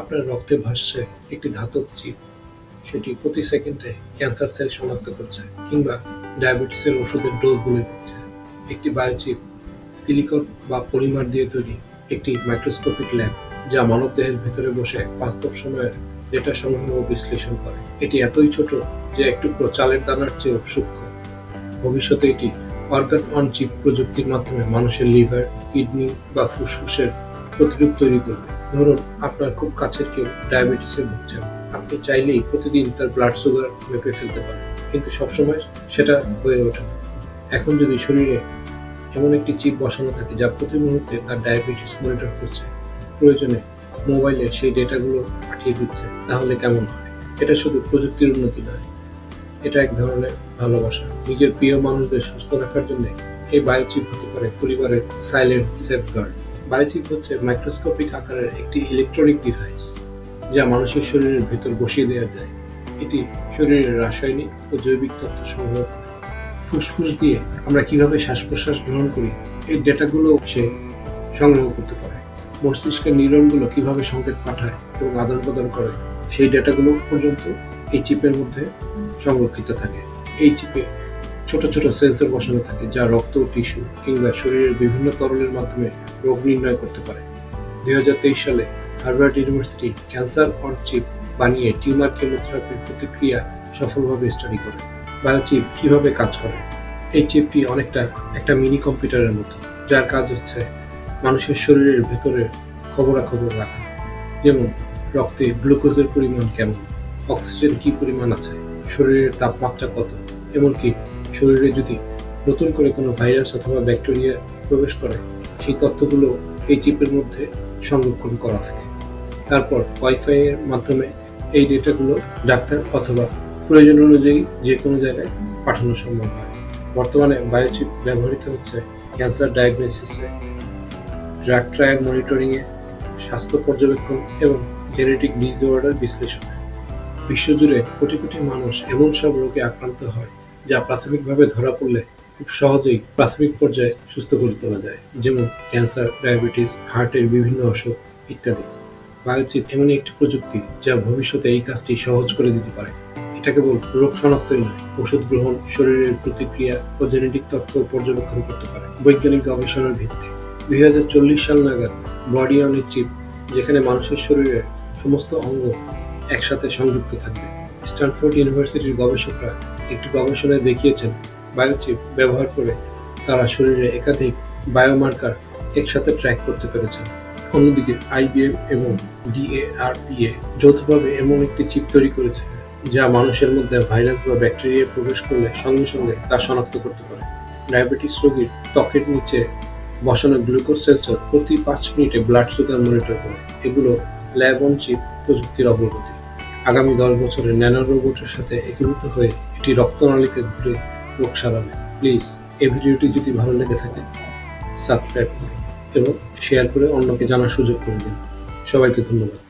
আপনার রক্তে ভাসছে একটি ধাতব চিপ সেটি প্রতি সেকেন্ডে ক্যান্সার সেল শনাক্ত করছে কিংবা ডায়াবেটিসের ওষুধের ডোজ বলে দিচ্ছে। একটি বায়োচিপ সিলিকন বা পলিমার দিয়ে তৈরি একটি মাইক্রোস্কোপিক ল্যাব, যা মানবদেহের ভিতরে বসে বাস্তব সময়ের ডেটা সংগ্রহ ও বিশ্লেষণ করে। এটি এতই ছোট যে একটু চালের দানার চেয়েও সূক্ষ্ম। ভবিষ্যতে এটি অর্গান অন চিপ প্রযুক্তির মাধ্যমে মানুষের লিভার, কিডনি বা ফুসফুসের প্রতিরূপ তৈরি করবে। ধরুন, আপনার খুব কাছের কেউ ডায়াবেটিসে ভুগছেন। আপনি চাইলেই প্রতিদিন তার ব্লাড সুগার মেপে ফেলতে পারেন। কিন্তু সবসময় সেটা হয়ে ওঠে না। এখন যদি শরীরে এমন একটি চিপ বসানো থাকে যা প্রতি মুহূর্তে তার ডায়াবেটিস মনিটর করছে, প্রয়োজনে মোবাইলে সেই ডেটাগুলো পাঠিয়ে দিচ্ছে, তাহলে কেমন হয়? এটা শুধু প্রযুক্তির উন্নতি নয়, এটা এক ধরনের ভালোবাসা। নিজের প্রিয় মানুষদের সুস্থ রাখার জন্য এই বায়োচিপ হতে পারে পরিবারের সাইলেন্ট সেফগার্ড বায়োচিপ হচ্ছে মাইক্রোস্কোপিক আকারের একটি ইলেকট্রনিক ডিভাইস যা মানুষের শরীরের ভেতর বসিয়ে দেওয়া যায়। এটি শরীরের রাসায়নিক ও জৈবিক তথ্য সংগ্রহ করে। ফুসফুস দিয়ে আমরা কীভাবে শ্বাস প্রশ্বাস গ্রহণ করি এই ডেটাগুলো সে সংগ্রহ করতে পারে। মস্তিষ্কের নিউরনগুলো কীভাবে সংকেত পাঠায় এবং আদান প্রদান করে, সেই ডেটাগুলো পর্যন্ত এই চিপের মধ্যে সংরক্ষিত থাকে। এই চিপে ছোট ছোট সেন্সর বসানো থাকে যা রক্ত, টিস্যু কিংবা শরীরের বিভিন্ন তরলের মাধ্যমে রোগ নির্ণয় করতে পারে। দুই সালে Harvard University cancer on chip বানিয়ে টিউমার কেমোথেরাপির প্রতিক্রিয়া সফলভাবে স্টাডি করে। বায়োচিপ কীভাবে কাজ করে? এই চিপটি অনেকটা একটা মিনি কম্পিউটারের মতো, যার কাজ হচ্ছে মানুষের শরীরের ভেতরে খবরাখবর রাখা। যেমন, রক্তে গ্লুকোজের পরিমাণ কেমন? অক্সিজেন কি পরিমাণ আছে? শরীরের তাপমাত্রা কত? এমনকি শরীরে যদি নতুন করে কোনো ভাইরাস অথবা ব্যাকটেরিয়া প্রবেশ করে, সেই তথ্যগুলো এই চিপের মধ্যে সংরক্ষণ করা থাকে। তারপর ওয়াইফাই এর মাধ্যমে এই ডেটাগুলো ডাক্তার অথবা প্রয়োজন অনুযায়ী যে কোনো জায়গায় পাঠানো সম্ভব হয়। বর্তমানে বায়োচিপ ব্যবহৃত হচ্ছে ক্যান্সার ডায়াগনোসিসে ড্রাগ ট্রায়াল মনিটরিংয়ে স্বাস্থ্য পর্যবেক্ষণ এবং জেনেটিক ডিসঅর্ডার বিশ্লেষণে। বিশ্বজুড়ে কোটি কোটি মানুষ এমন সব রোগে আক্রান্ত হয় যা প্রাথমিকভাবে ধরা পড়লে খুব সহজেই প্রাথমিক পর্যায়ে সুস্থ করে তোলা যায়, যেমন ক্যান্সার, ডায়াবেটিস, হার্টের বিভিন্ন অসুখ ইত্যাদি। বায়োচিপ এমনই একটি প্রযুক্তি যা ভবিষ্যতে এই কাজটি সহজ করে দিতে পারে। এটা কেবল রোগ শনাক্তই নয়, ওষুধ গ্রহণ, শরীরের প্রতিক্রিয়া ও জেনেটিক তথ্য পর্যবেক্ষণ করতে পারে বৈজ্ঞানিক গবেষণার ভিত্তি দুই হাজার চল্লিশ সাল নাগাদ বডি অন চিপ, যেখানে মানুষের শরীরের সমস্ত অঙ্গ একসাথে সংযুক্ত থাকবে। স্ট্যানফোর্ড ইউনিভার্সিটির গবেষকরা একটি গবেষণায় দেখিয়েছেন, বায়োচিপ ব্যবহার করে তারা শরীরে একাধিক বায়োমার্কার একসাথে ট্র্যাক করতে পেরেছেন। অন্যদিকে আইবিএম এবং ডিএআরপিএ যৌথভাবে এমন একটি চিপ তৈরি করেছে যা মানুষের মধ্যে ভাইরাস বা ব্যাকটেরিয়া প্রবেশ করলে সঙ্গে সঙ্গে তা শনাক্ত করতে পারে। ডায়াবেটিস রোগীর ত্বকের নিচে বসানো গ্লুকোজ সেন্সর প্রতি পাঁচ মিনিটে ব্লাড সুগার মনিটর করে। এগুলো ল্যাব অন চিপ প্রযুক্তির অগ্রগতি। আগামী দশ বছরে ন্যানো রোবটের সাথে একীভূত হয়ে এটি রক্তনালীতে ঘুরে রোগ সারাবে প্লিজ, এই ভিডিওটি যদি ভালো লেগে থাকে, সাবস্ক্রাইব করুন এবং শেয়ার করে অন্যকে জানার সুযোগ করে দিন। সবাইকে ধন্যবাদ।